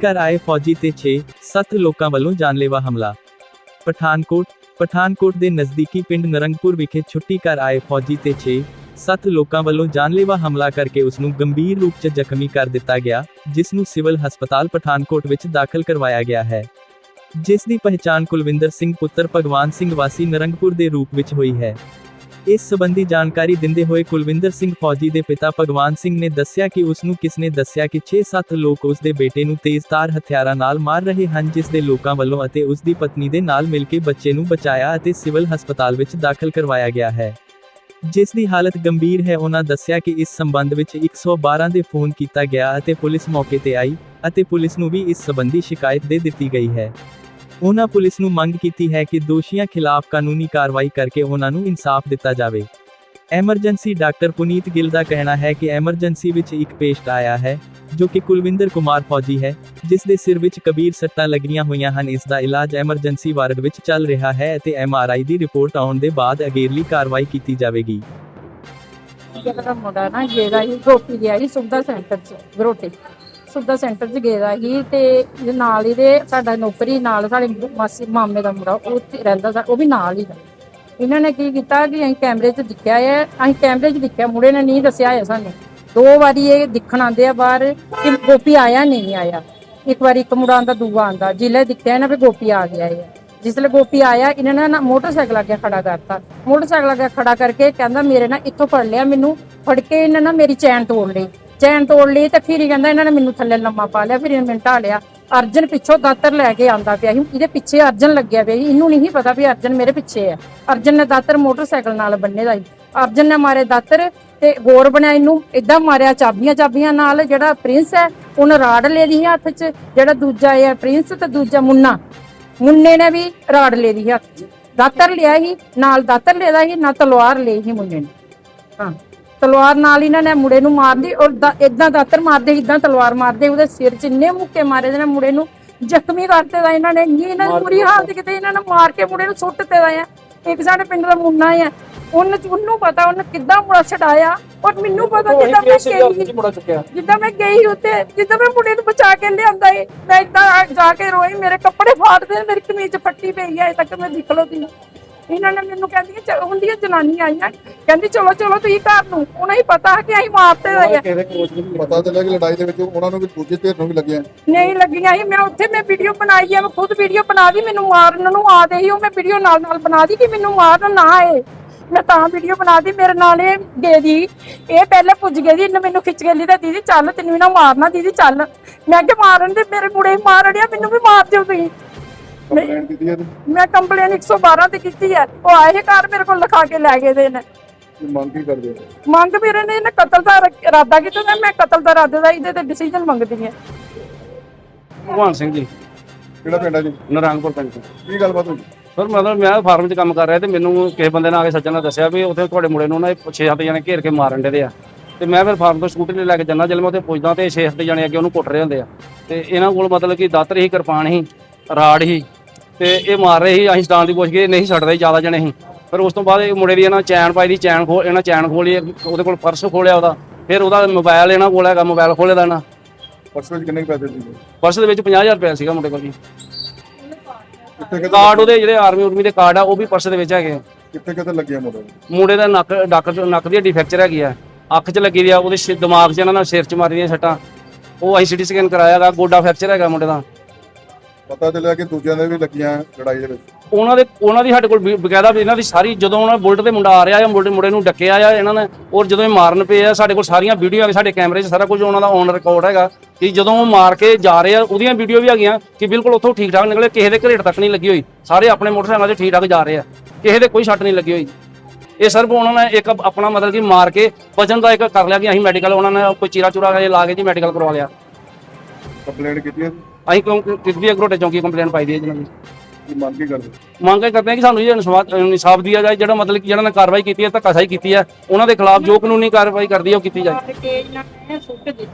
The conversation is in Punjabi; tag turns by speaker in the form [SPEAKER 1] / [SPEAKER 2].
[SPEAKER 1] ਘਰ ਆਏ ਫੌਜੀ ਤੇ 6-7 ਲੋਕਾਂ ਵੱਲੋਂ ਜਾਨਲੇਵਾ ਹਮਲਾ। ਪਠਾਨਕੋਟ ਪਠਾਨਕੋਟ ਦੇ ਨਜ਼ਦੀਕੀ ਪਿੰਡ ਨਰੰਗਪੁਰ ਵਿਖੇ ਛੁੱਟੀ ਘਰ ਆਏ ਫੌਜੀ ਤੇ 6-7 ਲੋਕਾਂ ਵੱਲੋਂ ਜਾਨਲੇਵਾ ਹਮਲਾ ਕਰਕੇ ਉਸ ਨੂੰ ਗੰਭੀਰ ਰੂਪ 'ਚ ਜ਼ਖਮੀ ਕਰ ਦਿੱਤਾ ਗਿਆ, ਜਿਸ ਨੂੰ ਸਿਵਲ ਹਸਪਤਾਲ ਪਠਾਨਕੋਟ ਵਿੱਚ ਦਾਖਲ ਕਰਵਾਇਆ ਗਿਆ ਹੈ। ਜਿਸ ਦੀ ਪਹਿਚਾਣ ਕੁਲਵਿੰਦਰ ਸਿੰਘ ਪੁੱਤਰ ਭਗਵਾਨ ਸਿੰਘ ਵਾਸੀ ਨਰੰਗਪੁਰ ਦੇ ਰੂਪ ਵਿੱਚ ਹੋਈ ਹੈ। ਇਸ ਸਬੰਧੀ ਜਾਣਕਾਰੀ ਦਿੰਦੇ ਹੋਏ ਕੁਲਵਿੰਦਰ ਸਿੰਘ ਫੌਜੀ ਦੇ ਪਿਤਾ ਭਗਵਾਨ ਸਿੰਘ ਨੇ ਦੱਸਿਆ ਕਿ ਉਸ ਨੂੰ ਕਿਸ ਨੇ ਦੱਸਿਆ ਕਿ 6-7 ਲੋਕ ਉਸ ਦੇ ਬੇਟੇ ਨੂੰ ਤੇਜ਼ਧਾਰ ਹਥਿਆਰਾਂ ਨਾਲ ਮਾਰ ਰਹੇ ਹਨ, ਜਿਸ ਦੇ ਲੋਕਾਂ ਵੱਲੋਂ ਅਤੇ ਉਸ ਦੀ ਪਤਨੀ ਦੇ ਨਾਲ ਮਿਲ ਕੇ ਬੱਚੇ ਨੂੰ ਬਚਾਇਆ ਅਤੇ ਸਿਵਲ ਹਸਪਤਾਲ ਵਿੱਚ ਦਾਖਲ ਕਰਵਾਇਆ ਗਿਆ ਹੈ। ਜਿਸ ਦੀ ਹਾਲਤ ਗੰਭੀਰ ਹੈ ਉਹਨਾਂ ਦੱਸਿਆ ਕਿ ਇਸ ਸੰਬੰਧ ਵਿੱਚ 112 ਦੇ ਫੋਨ ਕੀਤਾ ਗਿਆ ਅਤੇ ਪੁਲਿਸ ਮੌਕੇ ਤੇ ਆਈ ਅਤੇ ਪੁਲਿਸ ਨੂੰ ਵੀ ਇਸ ਸੰਬੰਧੀ ਸ਼ਿਕਾਇਤ ਦੇ ਦਿੱਤੀ ਗਈ ਹੈ। ਉਹਨਾਂ ਪੁਲਿਸ ਨੂੰ ਮੰਗ ਕੀਤੀ ਹੈ ਕਿ ਦੋਸ਼ੀਆਂ ਖਿਲਾਫ ਕਾਨੂੰਨੀ ਕਾਰਵਾਈ ਕਰਕੇ ਉਹਨਾਂ ਨੂੰ ਇਨਸਾਫ ਦਿੱਤਾ ਜਾਵੇ। ਐਮਰਜੈਂਸੀ ਡਾਕਟਰ ਪੁਨੀਤ ਗਿੱਲ ਦਾ ਕਹਿਣਾ ਹੈ ਕਿ ਐਮਰਜੈਂਸੀ ਵਿੱਚ ਇੱਕ ਪੇਸ਼ੈਂਟ ਆਇਆ ਹੈ, ਜੋ ਕਿ ਕੁਲਵਿੰਦਰ ਕੁਮਾਰ ਫੌਜੀ ਹੈ, ਜਿਸ ਦੇ ਸਿਰ ਵਿੱਚ ਕਬੀਰ ਸੱਟਾਂ ਲੱਗੀਆਂ ਹੋਈਆਂ ਹਨ। ਇਸ ਦਾ ਇਲਾਜ ਐਮਰਜੈਂਸੀ ਵਾਰਡ ਵਿੱਚ ਚੱਲ ਰਿਹਾ ਹੈ ਅਤੇ ਐਮਆਰਆਈ ਦੀ ਰਿਪੋਰਟ ਆਉਣ ਦੇ ਬਾਅਦ ਅਗੇਰਲੀ ਕਾਰਵਾਈ ਕੀਤੀ ਜਾਵੇਗੀ।
[SPEAKER 2] ਜਿਹੜਾ ਮੁੰਡਾ ਨਾ, ਜਿਹੜਾ ਹੀ ਗੋਪੀ ਗਿਆ ਸੀ ਸੁਵਿਧਾ ਸੈਂਟਰ ਚ, ਗਰੋਟੇ। ਸੁਵਿਧਾ ਸੈਂਟਰ ਚ ਗਿਆ ਸੀ ਤੇ ਇਹਦੇ ਨਾਲ ਇਹਦੇ ਸਾਡਾ ਨੌਕਰੀ ਨਾਲ ਸਾਡੇ ਮਾਸੀ, ਮਾਮੇ ਦਾ ਮੁੰਡਾ, ਉਹ ਉੱਥੇ ਰਹਿੰਦਾ ਸੀ, ਉਹ ਵੀ ਨਾਲ ਹੀ ਦਾ। ਇਹਨਾਂ ਨੇ ਕੀ ਕੀਤਾ ਕਿ ਅਸੀਂ ਕੈਮਰੇ 'ਚ ਦਿਖਿਆ ਹੈ ਅਸੀਂ ਕੈਮਰੇ 'ਚ ਦਿਖਿਆ, ਮੁੰਡੇ ਨੇ ਨਹੀਂ ਦੱਸਿਆ ਹੈ ਸਾਨੂੰ। ਦੋ ਵਾਰੀ ਇਹ ਦਿਖਣ ਆਉਂਦੇ ਆ ਬਾਹਰ ਕਿ ਗੋਪੀ ਆਇਆ ਨਹੀਂ ਆਇਆ। ਇੱਕ ਵਾਰੀ ਇੱਕ ਮੁੰਡਾ ਆਂਦਾ ਦੂਆ ਆਂਦਾ ਜਿਲੇ ਦਿਖਿਆ ਨਾ ਵੀ ਗੋਪੀ ਆ ਗਿਆ ਹੈ ਜਿਸਲੇ ਗੋਪੀ ਆਇਆ, ਇਹਨਾਂ ਨੇ ਨਾ ਮੋਟਰਸਾਈਕਲ ਅੱਗੇ ਖੜਾ ਕਰਤਾ। ਮੋਟਰਸਾਈਕਲ ਅੱਗੇ ਖੜਾ ਕਰਕੇ ਕਹਿੰਦਾ, ਮੇਰੇ ਨਾਲ ਇੱਥੋਂ ਫੜ ਲਿਆ ਮੈਨੂੰ। ਫੜ ਕੇ ਇਹਨਾਂ ਨੇ ਮੇਰੀ ਚੈਨ ਤੋੜ ਲਈ। ਚੈਨ ਤੋੜ ਲਈ ਤੇ ਫਿਰ ਹੀ ਕਹਿੰਦਾ ਇਹਨਾਂ ਨੇ ਮੈਨੂੰ ਥੱਲੇ ਲੰਮਾ ਪਾ ਲਿਆ, ਫਿਰ ਇਹਨੇ ਮੈਨੂੰ ਢਾ ਲਿਆ। ਅਰਜਨ ਪਿੱਛੋਂ ਦਾਤਰ ਲੈ ਕੇ ਆਂਦਾ ਪਿਆ ਸੀ। ਇਹਦੇ ਪਿੱਛੇ ਅਰਜਨ ਲੱਗਿਆ ਪਿਆ ਸੀ। ਇਹਨੂੰ ਨਹੀਂ ਪਤਾ ਵੀ ਅਰਜਨ ਮੇਰੇ ਪਿੱਛੇ ਹੈ। ਅਰਜਨ ਨੇ ਦਾਤਰ ਮੋਟਰਸਾਈਕਲ ਨਾਲ ਬੰਨੇ ਦਾ ਸੀ। ਅਰਜਨ ਨੇ ਮਾਰੇ ਦਾਤਰ ਤੇ ਗੋਰ ਬਣਿਆ ਇਹਨੂੰ। ਇਦਾਂ ਮਾਰਿਆ ਚਾਬੀਆਂ ਚਾਬੀਆਂ ਨਾਲ ਜਿਹੜਾ ਪ੍ਰਿੰਸ ਹੈ, ਉਹਨੇ ਰਾੜ ਲੈ ਲਈ ਹੱਥ 'ਚ। ਜਿਹੜਾ ਦੂਜਾ ਹੈ ਪ੍ਰਿੰਸ ਤੇ ਦੂਜਾ ਮੁੰਨਾ। ਮੁੰਨੇ ਨੇ ਵੀ ਰਾੜ ਲੈ ਲਈ ਹੱਥ 'ਚ। ਦਾਤਰ ਲਿਆ ਸੀ, ਨਾਲ ਦਾਤਰ ਲੈਦਾ ਸੀ ਨਾ ਤਲਵਾਰ ਲਈ ਸੀ ਮੁੰਨੇ ਨੇ। ਹਾਂ। ਤਲਵਾਰ ਨਾਲ ਇਹਨਾਂ ਨੇ ਮੁੰਡੇ ਨੂੰ ਮਾਰਦੀ ਔਰ ਇਦਾਂ ਦਾਤਰ ਮਾਰਦੇ ਇਦਾਂ ਤਲਵਾਰ ਮਾਰਦੇ ਉਹਦੇ ਸਿਰ 'ਚ ਇੰਨੇ ਮੁੱਕੇ ਮਾਰੇ ਦੇ ਨੇ ਮੁੰਡੇ ਨੂੰ ਜ਼ਖਮੀ ਕਰਤੇ ਦਾ ਇਹਨਾਂ ਨੇ ਇੰਨੀ ਇਹਨਾਂ ਦੀ ਬੁਰੀ ਹਾਲਤ ਕਿਤੇ ਇਹਨਾਂ ਨੇ ਮਾਰ ਕੇ ਮੁੰਡੇ ਨੂੰ ਸੁੱਟ ਤੇ ਦਾ ਆ। ਇੱਕ ਸਾਡੇ ਪਿੰਡ ਦਾ ਮੁੰਨਾ ਆ ਉਹਨੂੰ ਉਹਨੂੰ ਪਤਾ ਉਹਨੇ ਕਿੱਦਾਂ ਮੁੰਡਾ ਛਡਾਇਆ ਔਰ ਮੈਨੂੰ ਪਤਾ ਜਿੱਦਾਂ ਮੈਂ ਗਈ ਜਿੱਦਾਂ ਮੈਂ ਗਈ ਉੱਤੇ ਜਿੱਦਾਂ ਮੈਂ ਮੁੰਡੇ ਨੂੰ ਬਚਾ ਕੇ ਲਿਆਂਦਾ ਏ ਮੈਂ ਇਦਾਂ ਜਾ ਕੇ ਰੋਈ ਮੇਰੇ ਕੱਪੜੇ ਫਾੜਦੇ ਮੇਰੀ ਕਮੀਜ਼ ਫੱਟੀ ਪਈ ਆ ਅਜੇ ਤੱਕ ਮੈਂ ਦਿਖ ਲੋ ਤੀ। ਇਹਨਾਂ ਨੇ ਮੈਨੂੰ ਕਹਿੰਦੀ ਚ- ਹੁੰਦੀਆਂ ਜਨਾਨੀਆਂ ਆਈਆਂ। ਕਹਿੰਦੀ ਚਲੋ ਚਲੋ ਤੁਸੀਂ ਘਰ ਨੂੰ ਉਹਨਾਂ ਹੀ ਪਤਾ ਕਿ ਅਸੀਂ ਮਾਰਤੇ ਹੋਏ ਆ।
[SPEAKER 3] ਕਿਹਦੇ ਕੋਚ ਨੂੰ
[SPEAKER 4] ਪਤਾ ਚੱਲਿਆ ਕਿ ਲੜਾਈ ਦੇ ਵਿੱਚ ਉਹਨਾਂ ਨੂੰ ਵੀ ਦੂਜੇ ਧਿਰ ਨੂੰ ਵੀ ਲੱਗਿਆ।
[SPEAKER 2] ਨਹੀਂ ਲੱਗੀਆਂ ਸੀ ਮੈਂ ਉੱਥੇ ਮੈਂ ਵੀਡੀਓ ਬਣਾਈ ਆ ਮੈਂ ਖੁਦ ਵੀਡੀਓ ਬਣਾ ਦੀ ਮੈਨੂੰ ਮਾਰਨ ਨੂੰ ਆ ਦੇ ਸੀ ਉਹ ਮੈਂ ਵੀਡੀਓ ਨਾਲ ਨਾਲ ਬਣਾ ਦੀ ਕਿ ਮੈਨੂੰ ਮਾਰਨ ਨਾ ਆਏ। ਮੈਂ ਤਾਂ ਵੀਡੀਓ ਬਣਾ ਦੀ ਮੇਰੇ ਨਾਲ ਇਹ ਗਏ ਦੀ ਇਹ ਪਹਿਲੇ ਪੁੱਜ ਗਏ ਦੀ ਇਹਨੇ ਮੈਨੂੰ ਖਿੱਚ ਕੇ ਲਈ ਤਾਂ ਦੀਦੀ ਚੱਲ ਤੈਨੂੰ ਵੀ ਨਾ ਮਾਰਨਾ ਦੀਦੀ ਚੱਲ। ਮੈਂ ਕਿ ਮਾਰਨ ਦੇ ਮੇਰੇ ਮੁੰਡੇ ਹੀ ਮਾਰ ਅੜਿਆ ਮੈਨੂੰ ਵੀ ਮਾਰ ਦਿਓ ਤੁਸੀਂ।
[SPEAKER 4] ਕੰਪਲੇਂਟ ਕੀਤੀ ਹੈ
[SPEAKER 2] ਮੈਂ ਕੰਪਲੇਨ 112 ਤੇ ਕੀਤੀ ਹੈ। ਉਹ ਆਏ ਘਰ ਮੇਰੇ ਕੋਲ ਲਿਖਾ ਕੇ ਲੈ ਗਏ ਦੇ ਨੇ
[SPEAKER 4] ਕਿ ਮੰਗ ਕੀ ਕਰਦੇ ਹੋ?
[SPEAKER 2] ਮੰਗ ਮੇਰੇ ਨੇ ਇਹਨੇ ਕਤਲ ਦਾ ਰ- ਇਰਾਦਾ ਕੀਤਾ ਤੇ ਮੈਂ ਕਤਲ ਦਾ ਇਰਾਦੇ ਦਾ ਇਹਦੇ ਤੇ ਡਿਸੀਜਨ ਮੰਗਦੀ ਹਾਂ।
[SPEAKER 3] ਭਗਵਾਨ ਸਿੰਘ ਜੀ।
[SPEAKER 4] ਕਿਹੜਾ ਪਿੰਡ ਹੈ ਜੀ?
[SPEAKER 3] ਨਰੰਗਪੁਰ ਪਿੰਡ। ਤੋਂ
[SPEAKER 4] ਕੀ ਗੱਲਬਾਤ ਹੋਈ?
[SPEAKER 3] ਸਰ ਮਤਲਬ ਮੈਂ ਫਾਰਮ 'ਚ ਕੰਮ ਕਰ ਰਿਹਾ ਤੇ ਮੈਨੂੰ ਕਿਸੇ ਬੰਦੇ ਨੇ ਆ ਕੇ ਸੱਜਣ ਨੇ ਦੱਸਿਆ ਵੀ ਉੱਥੇ ਤੁਹਾਡੇ ਮੁੰਡੇ ਨੂੰ ਨਾ 6-7 ਜਣੇ ਘੇਰ ਕੇ ਮਾਰਨ ਦੇ ਆ। ਤੇ ਮੈਂ ਫਿਰ ਫਾਰਮ ਤੋਂ ਸਕੂਟਰ ਲੈ ਕੇ ਜਾਂਦਾ ਜਦੋਂ ਮੈਂ ਉੱਥੇ ਪੁੱਜਦਾ ਤੇ 6-7 ਜਣੇ ਅੱਗੇ ਉਹਨੂੰ ਕੁੱਟ ਰਹੇ ਹੁੰਦੇ ਆ। ਤੇ ਇਹਨਾਂ ਕੋਲ ਮਤਲਬ ਕਿ ਦਾਤਰ ਹੀ ਕਿਰਪਾਨ ਹੀ ਰਾੜ ਹੀ ਤੇ ਇਹ ਮਾਰ ਰਹੇ ਸੀ ਅਸੀਂ ਸਟਾਂ ਦੀ ਪੁੱਛ ਗਏ ਨਹੀਂ ਛੱਡਦੇ ਜ਼ਿਆਦਾ ਜਣੇ ਸੀ ਫਿਰ ਉਸ ਤੋਂ ਬਾਅਦ ਇਹ ਮੁੰਡੇ ਦੀ ਇਹਨਾਂ ਚੈਨ ਪਾਈ ਦੀ ਚੈਨ ਖੋਲ ਇਹਨਾਂ ਚੈਨ ਖੋਲੀ ਉਹਦੇ ਕੋਲ ਪਰਸ ਖੋਲਿਆ ਉਹਦਾ। ਫਿਰ ਉਹਦਾ ਮੋਬਾਈਲ ਇਹਨਾਂ ਕੋਲ ਹੈਗਾ ਮੋਬਾਈਲ ਖੋਲੇ ਦਾ ਨਾ
[SPEAKER 4] ਪਰਸ ਵਿੱਚ ਕਿੰਨੇ ਪੈਸੇ ਸੀ
[SPEAKER 3] ਪਰਸ ਦੇ ਵਿੱਚ 50000 ਰੁਪਏ ਸੀਗਾ ਮੁੰਡੇ ਕੋਲ ਜੀ। ਕਾਰਡ ਉਹਦੇ ਜਿਹੜੇ ਆਰਮੀ ਉਰਮੀ ਦੇ ਕਾਰਡ ਆ ਉਹ ਵੀ ਪਰਸ ਦੇ ਵਿੱਚ ਹੈਗੇ।
[SPEAKER 4] ਕਿੱਥੇ ਕਿੱਥੇ ਲੱਗਿਆ ਮੁੰਡੇ
[SPEAKER 3] ਮੁੰਡੇ ਦਾ ਨੱਕ ਡੱਕ ਨੱਕ ਦੀ ਹੱਡੀ ਫ੍ਰੈਕਚਰ ਹੈਗੀ ਆ। ਅੱਖ 'ਚ ਲੱਗੀ ਦੀ ਆ ਉਹਦੇ ਦਿਮਾਗ 'ਚ ਇਹਨਾਂ ਨਾਲ ਸਿਰ 'ਚ ਮਾਰੀ ਦੀਆਂ ਸੱਟਾਂ। ਉਹ ਅਸੀਂ ਸਿਟੀ ਸਕੈਨ ਕਰਾਇਆਗਾ ਗੋਡਾ ਫ੍ਰੈਕਚਰ ਹੈਗਾ ਮੁੰਡੇ ਦਾ।
[SPEAKER 4] ਪਤਾ ਚੱਲਿਆ ਕਿ ਦੂਜਿਆਂ ਦੇ ਵੀ ਲੱਗੀਆਂ ਲੜਾਈ ਦੇ ਵਿੱਚ।
[SPEAKER 3] ਉਹਨਾਂ ਦੇ ਉਹਨਾਂ ਦੀ ਸਾਡੇ ਕੋਲ ਵੀ ਬਕਾਇਦਾ ਵੀ ਇਹਨਾਂ ਦੀ ਸਾਰੀ ਜਦੋਂ ਉਹਨਾਂ ਬੁਲਟ ਤੇ ਮੁੰਡਾ ਆ ਰਿਹਾ ਆ ਮੁੰਡੇ ਮੁੰਡੇ ਨੂੰ ਡੱਕਿਆ ਆ ਇਹਨਾਂ ਨੇ ਔਰ ਜਦੋਂ ਇਹ ਮਾਰਨ ਪਏ ਆ ਸਾਡੇ ਕੋਲ ਸਾਰੀਆਂ ਵੀਡੀਓ ਆ ਸਾਡੇ ਕੈਮਰੇ 'ਚ ਸਾਰਾ ਕੁਝ ਉਹਨਾਂ ਦਾ ਔਨ ਰਿਕਾਰਡ ਹੈਗਾ ਕਿ ਜਦੋਂ ਉਹ ਮਾਰ ਕੇ ਜਾ ਰਹੇ ਆ ਉਹਦੀਆਂ ਵੀਡੀਓ ਵੀ ਹੈਗੀਆਂ ਕਿ ਬਿਲਕੁਲ ਉੱਥੋਂ ਠੀਕ ਠਾਕ ਨਿਕਲੇ ਕਿਸੇ ਦੇ ਘਰੇਟ ਤੱਕ ਨਹੀਂ ਲੱਗੀ ਹੋਈ। ਸਾਰੇ ਆਪਣੇ ਮੋਟਰਸਾਈਕਲਾਂ 'ਤੇ ਠੀਕ ਠਾਕ ਜਾ ਰਹੇ ਆ। ਕਿਸੇ ਦੇ ਕੋਈ ਸੱਟ ਨਹੀਂ ਲੱਗੀ ਹੋਈ। ਇਹ ਸਿਰਫ ਉਹਨਾਂ ਨੇ ਇੱਕ ਆਪਣਾ ਮਤਲਬ ਕਿ ਮਾਰ ਕੇ ਵਜਨ ਦਾ ਇੱਕ ਕਰ ਲਿਆ ਕਿ ਅਸੀਂ ਮੈਡੀਕਲ ਉਹਨਾਂ ਨੇ ਕੋਈ ਚੀਰਾ ਚੂਰਾ ਲਾ ਕੇ ਜੀ ਮੈਡੀਕਲ ਕਰਵਾ ਲਿਆ।
[SPEAKER 4] ਕੰਪਲੇਂਟ ਕੀਤੀ ਹੈ
[SPEAKER 3] ਅਸੀਂ ਕਿਉਂ ਕਿਸ ਵੀ ਅਗਰੋਟੇ ਚੌਂਕੀ ਕੰਪਲੇਂਟ ਪਾਈ ਦੀ ਹੈ ਦੀ।
[SPEAKER 4] ਕੀ ਮੰਗ ਕੀ ਕਰਦੇ?
[SPEAKER 3] ਮੰਗ ਇਹ ਕਰਦੇ ਹਾਂ ਕਿ ਸਾਨੂੰ ਇਹ ਇਨਸਾਫ ਇਨਸਾਫ ਦਿਆ ਜਾਏ ਜਿਹੜਾ ਮਤਲਬ ਕਿ ਜਿਹੜਾ ਨੇ ਕਾਰਵਾਈ ਕੀਤੀ ਹੈ ਧੱਕਾਸ਼ਾਹੀ ਕੀਤੀ ਹੈ ਉਹਨਾਂ ਦੇ ਖਿਲਾਫ ਜੋ ਕਾਨੂੰਨੀ ਕਾਰਵਾਈ ਕਰਦੀ ਹੈ ਉਹ ਕੀਤੀ ਜਾਏ।
[SPEAKER 2] ਸੁੱਟ ਦਿੱਤਾ